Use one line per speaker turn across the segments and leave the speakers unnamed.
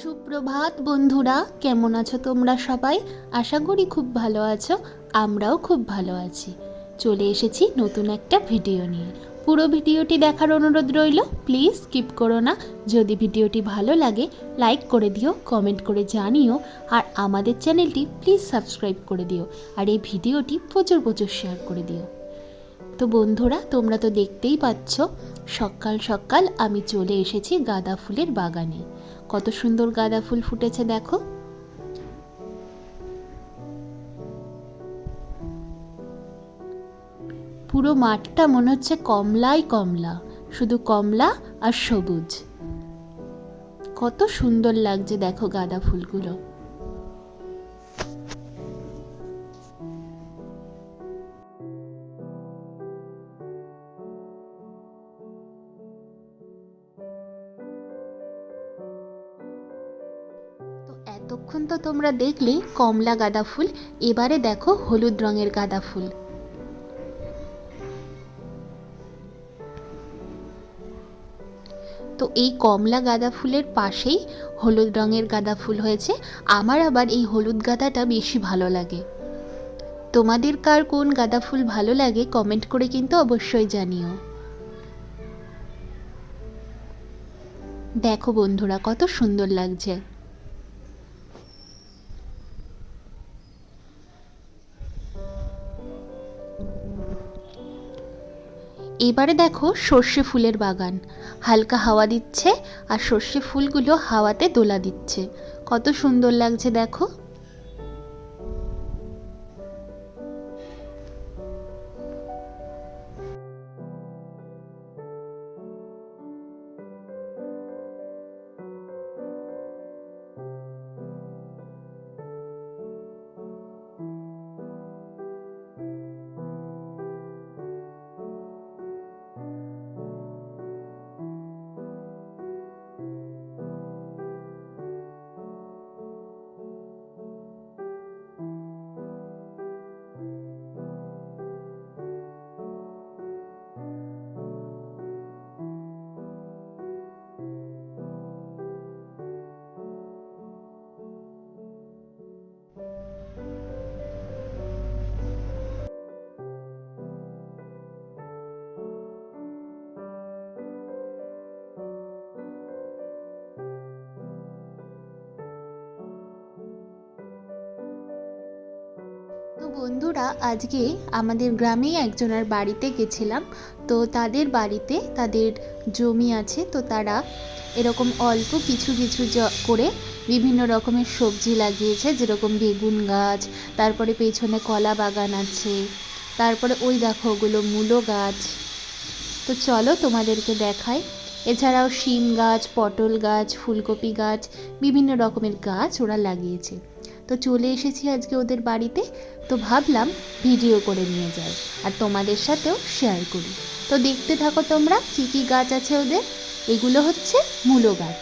সুপ্রভাত বন্ধুরা, কেমন আছো তোমরা সবাই? আশা করি খুব ভালো আছো, আমরাও খুব ভালো আছি। চলে এসেছি নতুন একটা ভিডিও নিয়ে। পুরো ভিডিওটি দেখার অনুরোধ রইল, প্লিজ স্কিপ করো না। যদি ভিডিওটি ভালো লাগে, লাইক করে দিও, কমেন্ট করে জানিও, আর আমাদের চ্যানেলটি প্লিজ সাবস্ক্রাইব করে দিও, আর এই ভিডিওটি প্রচুর প্রচুর শেয়ার করে দিও। তো বন্ধুরা, তোমরা তো দেখতেই পাচ্ছ, সকাল সকাল আমি চলে এসেছি গাঁদা ফুলের বাগানে। কত সুন্দর গাঁদা ফুল ফুটেছে দেখো। পুরো মাঠটা মনে হচ্ছে কমলাই কমলা, শুধু কমলা আর সবুজ। কত সুন্দর লাগছে দেখো গাঁদা ফুলগুলো। তোমরা দেখলে কমলা গাঁদা ফুল, এবারে দেখো হলুদ রঙের গাঁদা ফুল। তো এই কমলা গাঁদা ফুলের পাশেই হলুদ রঙের গাঁদা ফুল হয়েছে। আমার আবার এই হলুদ গাঁদাটা বেশি ভালো লাগে। তোমাদের কার কোন গাঁদা ফুল ভালো লাগে কমেন্ট করে কিন্তু অবশ্যই জানিও। দেখো বন্ধুরা, কত সুন্দর লাগছে। এবারে দেখো সর্ষে ফুলের বাগান। হালকা হাওয়া দিচ্ছে আর সর্ষে ফুলগুলো হাওয়াতে দোলা দিচ্ছে। কত সুন্দর লাগছে দেখো। বন্ধুরা, আজকে আমাদের গ্রামেই একজনের বাড়িতে গেছিলাম। তো তাদের বাড়িতে তাদের জমি আছে, তো তারা এরকম অল্প কিছু কিছু করে বিভিন্ন রকমের সবজি লাগিয়েছে, যেরকম বেগুন গাছ, তারপরে পেছনে কলা বাগান আছে, তারপরে ওই দেখো ওগুলো মূলো গাছ। তো চলো তোমাদেরকে দেখাই। এছাড়াও শিম গাছ, পটল গাছ, ফুলকপি গাছ, বিভিন্ন রকমের গাছ ওরা লাগিয়েছে। তো চলে এসেছি আজকে ওদের বাড়িতে। তো ভাবলাম ভিডিও করে নিয়ে যাই আর তোমাদের সাথেও শেয়ার করি। তো দেখতে থাকো তোমরা, কী কী গাছ আছে ওদের? এগুলো হচ্ছে মূলো গাছ।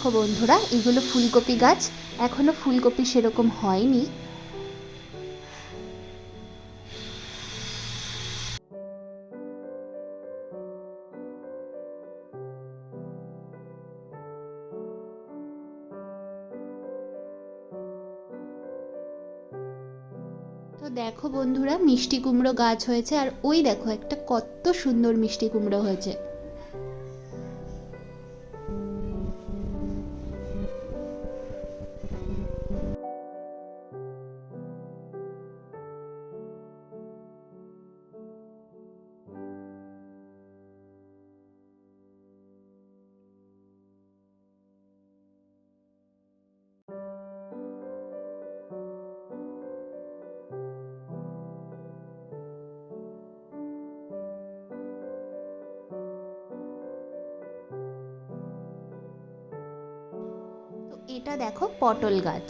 দেখো বন্ধুরা, এগুলো ফুলকপি গাছ। এখনও ফুলকপি সেরকম হয়নি। তো দেখো বন্ধুরা, মিষ্টি কুমড়ো গাছ হয়েছে, আর ওই দেখো একটা কত সুন্দর মিষ্টি কুমড়ো হয়েছে। এটা দেখো পটল গাছ।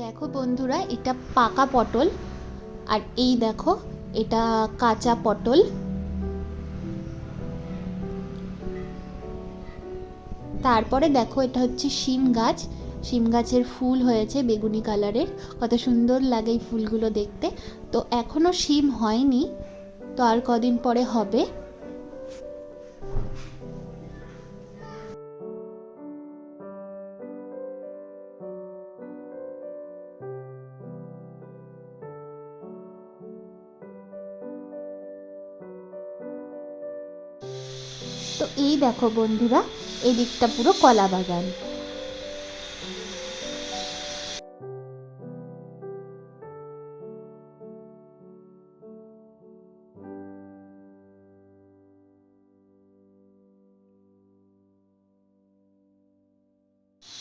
দেখো বন্ধুরা, এটা পাকা পটল। আর এই দেখো, এটা কাঁচা পটল। তারপরে দেখো এটা হচ্ছে শিম গাছ। শিম গাছের ফুল হয়েছে বেগুনি কালারের কত সুন্দর লাগে এই ফুলগুলো দেখতে। তো এখনও শিম হয়নি। তো আর কদিন পরে হবে। দেখো বন্ধুরা, এই দিকটা পুরো কলা বাগান।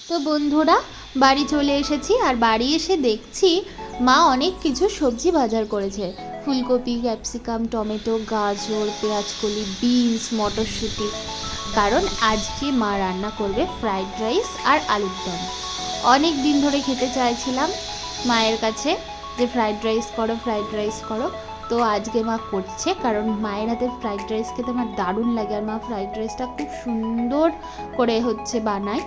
তো বন্ধুরা, বাড়ি চলে এসেছি আর বাড়ি এসে দেখছি মা অনেক কিছু সবজি বাজার করেছে। ফুলকপি, ক্যাপসিকাম, টমেটো, গাজর, পেঁয়াজকলি, বিনস, মটরশুঁটি। কারণ আজকে মা রান্না করবে ফ্রাইড রাইস আর আলুর দম। অনেক দিন ধরে খেতে চাইছিলাম মায়ের কাছে যে ফ্রাইড রাইস করো, ফ্রাইড রাইস করো। তো আজকে মা করছে কারণ মায়ের হাতের ফ্রাইড রাইস খেতে আমার দারুণ লাগে আর মা ফ্রাইড রাইসটা খুব সুন্দর করে হচ্ছে বানায়।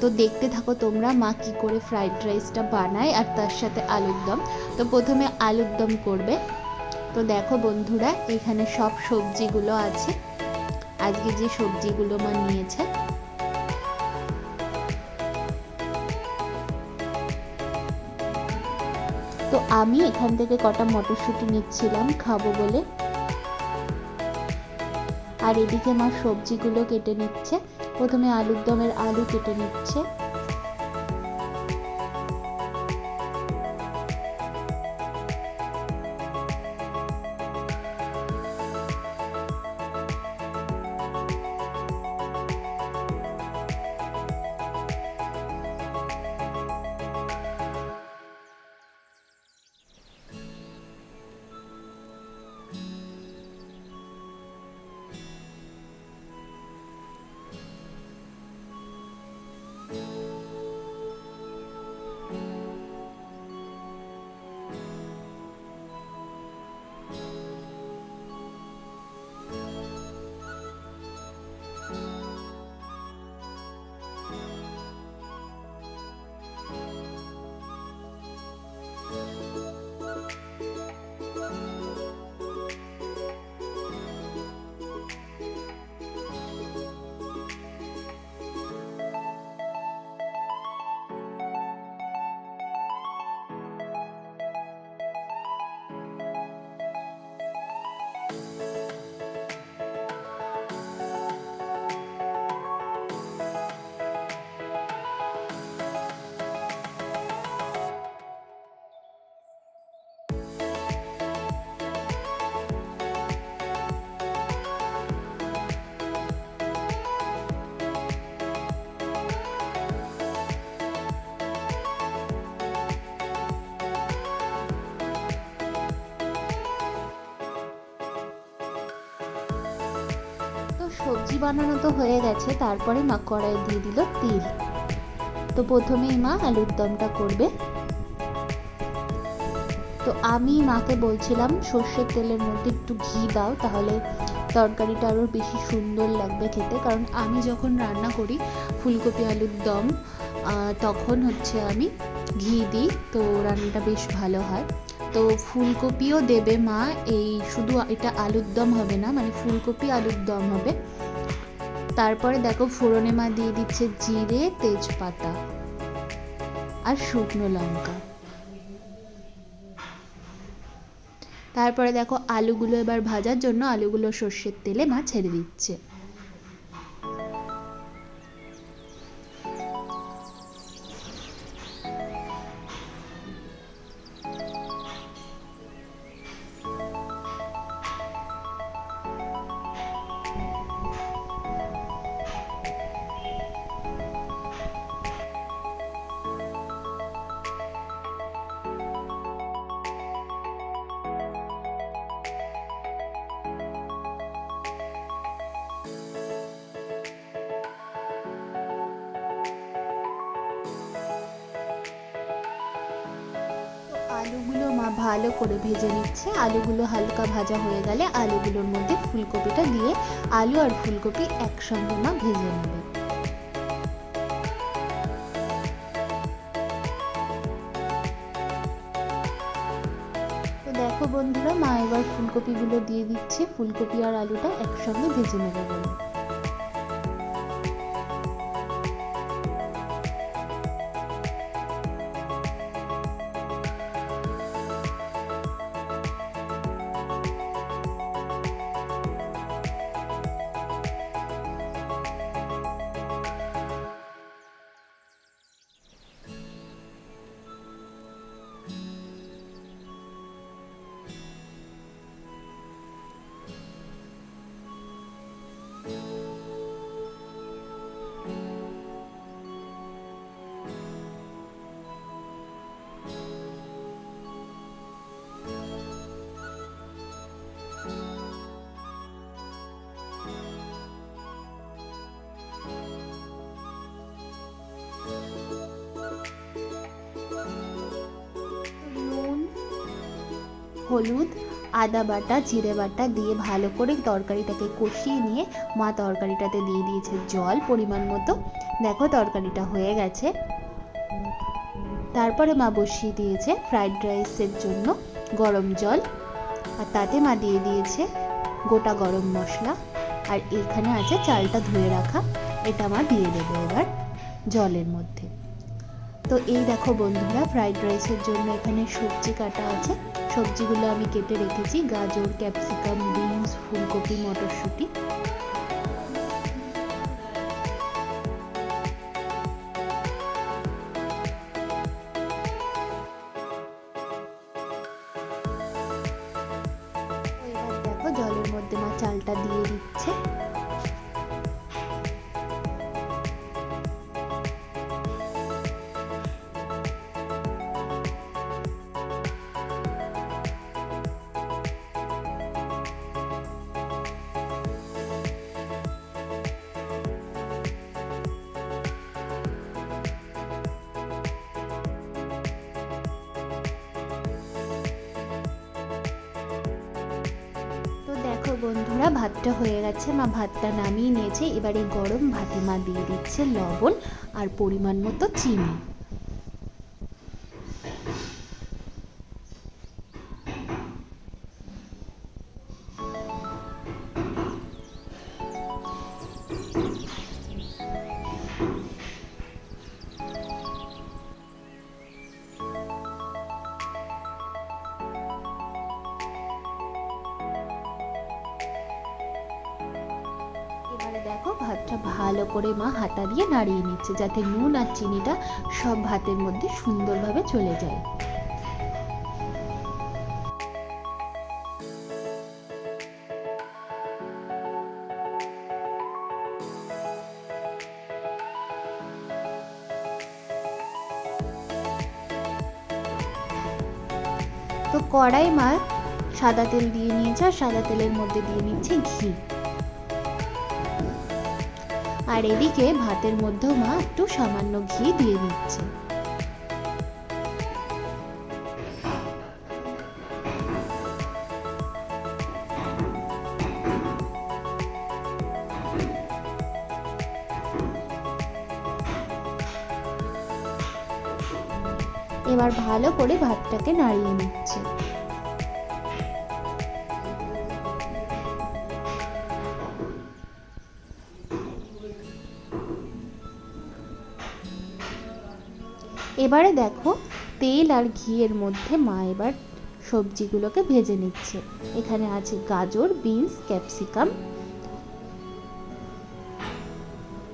তো দেখতে থাকো তোমরা মা কি করে ফ্রাইড রাইসটা বানায় আর তার সাথে আলুর দম। তো প্রথমে আলুর দম করবে। তো দেখো বন্ধুরা, এখানে সব সবজিগুলো আছে। আজকে যে সবজিগুলো মা নিয়েছে। তো আমি এখান থেকে কটা মটরশুঁটি নিচ্ছিলাম, খাব বলে। আর এদিকে মা সবজিগুলো কেটে নিচ্ছে। প্রথমে আলুর দমের আলু কেটে নিচ্ছে। বানানো তো হয়ে গেছে, তারপরে মা কড়াই দিয়ে দিল তেল। তো প্রথমেই মা আলুর দমটা করবে। তো আমি মাকে বলছিলাম, সর্ষের তেলের মধ্যে একটু ঘি দাও, তাহলে তরকারিটা আরও বেশি সুন্দর লাগবে খেতে। কারণ আমি যখন রান্না করি ফুলকপি আলুর দম তখন হচ্ছে আমি ঘি দিই, তো রান্নাটা বেশ ভালো হয়। তো ফুলকপিও দেবে মা, এই শুধু এটা আলুর দম হবে না মানে ফুলকপি আলুর দম হবে। তারপরে দেখো ফোড়নে মা দিয়ে দিচ্ছে জিরে, তেজপাতা আর শুকনো লঙ্কা। তারপরে দেখো আলুগুলো এবার ভাজার জন্য আলুগুলো সর্ষের তেলে মা ছেড়ে দিচ্ছে। আলুগুলো মা ভালো করে ভেজে নিচ্ছে। আলুগুলো হালকা ভাজা হয়ে গেলে আলুগুলোর মধ্যে ফুলকপিটা দিয়ে আলু আর ফুলকপি একসঙ্গে মা ভেজে নেবে। দেখো বন্ধুরা, মা এবার ফুলকপিগুলো দিয়ে দিচ্ছে। ফুলকপি আর আলুটা একসঙ্গে ভেজে নেবে বলে। হলুদ, আদা বাটা, জিরে বাটা দিয়ে ভালো করে তরকারিটাকে কষিয়ে নিয়ে মা তরকারিটাতে দিয়ে দিয়েছে জল পরিমাণ মতো। দেখো তরকারিটা হয়ে গেছে। তারপরে মা বসিয়ে দিয়েছে ফ্রাইড রাইসের জন্য গরম জল। আর তাতে মা দিয়ে দিয়েছে গোটা গরম মশলা। আর এখানে আছে চালটা ধুয়ে রাখা। এটা মা দিয়ে দেবে এবার জলের মধ্যে। তো এই দেখো বন্ধুরা ফ্রাইড রাইসের জন্য এখানে সবজি কাটা আছে। সবজিগুলো আমি কেটে রেখেছি। গাজর ক্যাপসিকাম বিনস ফুলকপি, মটরশুঁটি। দেখো বন্ধুরা, ভাতটা হয়ে গেছে। মা ভাতটা নামিয়ে নিয়েছে। এবারে গরম ভাতে মা দিয়ে দিচ্ছে লবণ আর পরিমাণ মতো চিনি। ভালো করে মা হাতা দিয়ে নাড়িয়ে নিচ্ছে যাতে নুন আর চিনিটা সব ভাতের মধ্যে সুন্দরভাবে চলে যায়। তো কড়াই মা সাদা তেল দিয়ে নিয়েছে, আর সাদা তেলের মধ্যে দিয়ে নিচ্ছে ঘি। আর এদিকে ভাতের মধ্যেও মা একটু সামান্য ঘি দিয়ে দিচ্ছে। এবার ভালো করে ভাতটাকে নাড়িয়ে নিচ্ছে। এবারে দেখো, তেল আর ঘিয়ের মধ্যে মা এবার সবজিগুলোকে ভেজে নিচ্ছে। এখানে আছে গাজর, বিনস, ক্যাপসিকাম।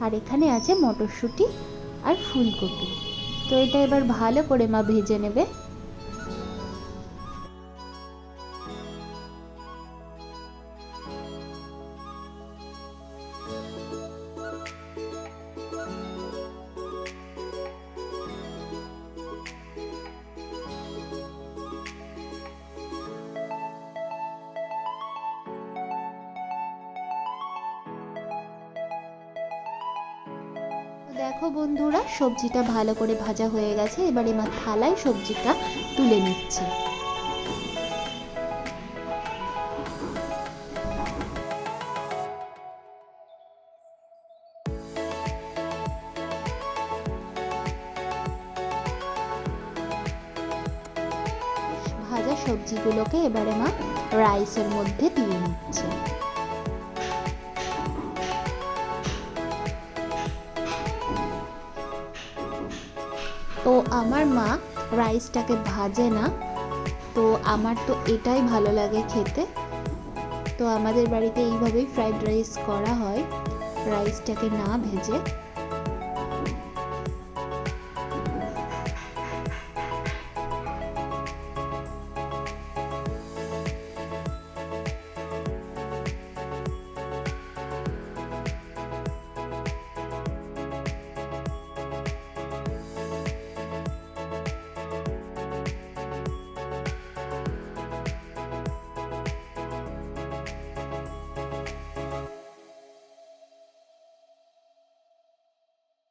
আর এখানে আছে মটরশুঁটি আর ফুলকপি। তো এটা এবার ভালো করে মা ভেজে নেবে। দেখো বন্ধুরা, সবজিটা ভালো করে ভাজা হয়ে গেছে। এবার এবার থালায় সবজিটা তুলে নিচ্ছে। ভাজা সবজিগুলোকে এবারে মা রাইসের মধ্যে দিয়ে নিচ্ছে। তো আমার মা রাইসটাকে ভাজে না। তো আমার তো এটাই ভালো লাগে খেতে। তো আমাদের বাড়িতে এইভাবেই ফ্রাইড রাইস করা হয়। রাইসটাকে না ভেজে।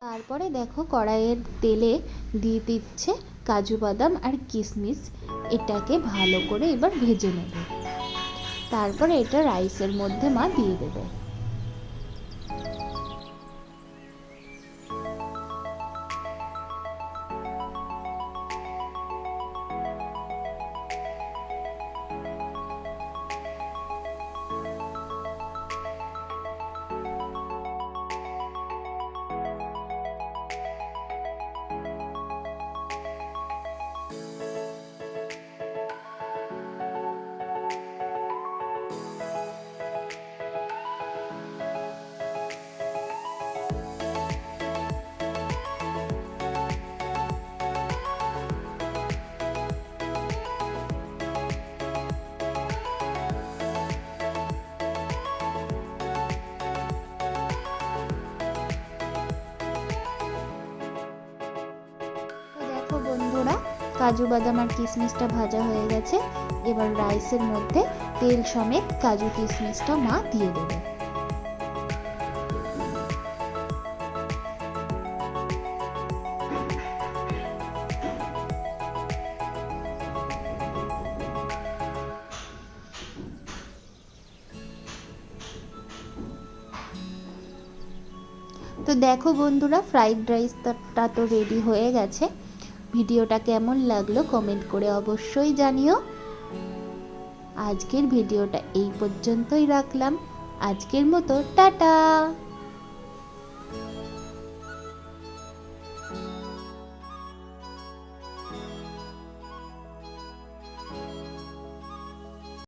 তারপরে দেখো কড়াইয়ের তেলে দিয়ে দিচ্ছে কাজু বাদাম আর কিশমিশ। এটাকে ভালো করে এবার ভেজে নেবে। তারপরে এটা রাইসের মধ্যে মা দিয়ে দেবে। দেখো বন্ধুরা, কাজু বাদাম আর কিশমিশটা ভাজা হয়ে গেছে। এবার রাইসের মধ্যে তেল সমেত কাজু কিশমিশটা মা দিয়ে দেবে। তো দেখো বন্ধুরা ফ্রাইড রাইসটা তো রেডি হয়ে গেছে। ভিডিওটা কেমন লাগল কমেন্ট করে অবশ্যই জানিও। আজকের ভিডিওটা এই পর্যন্তই রাখলাম। আজকের মতো, টাটা!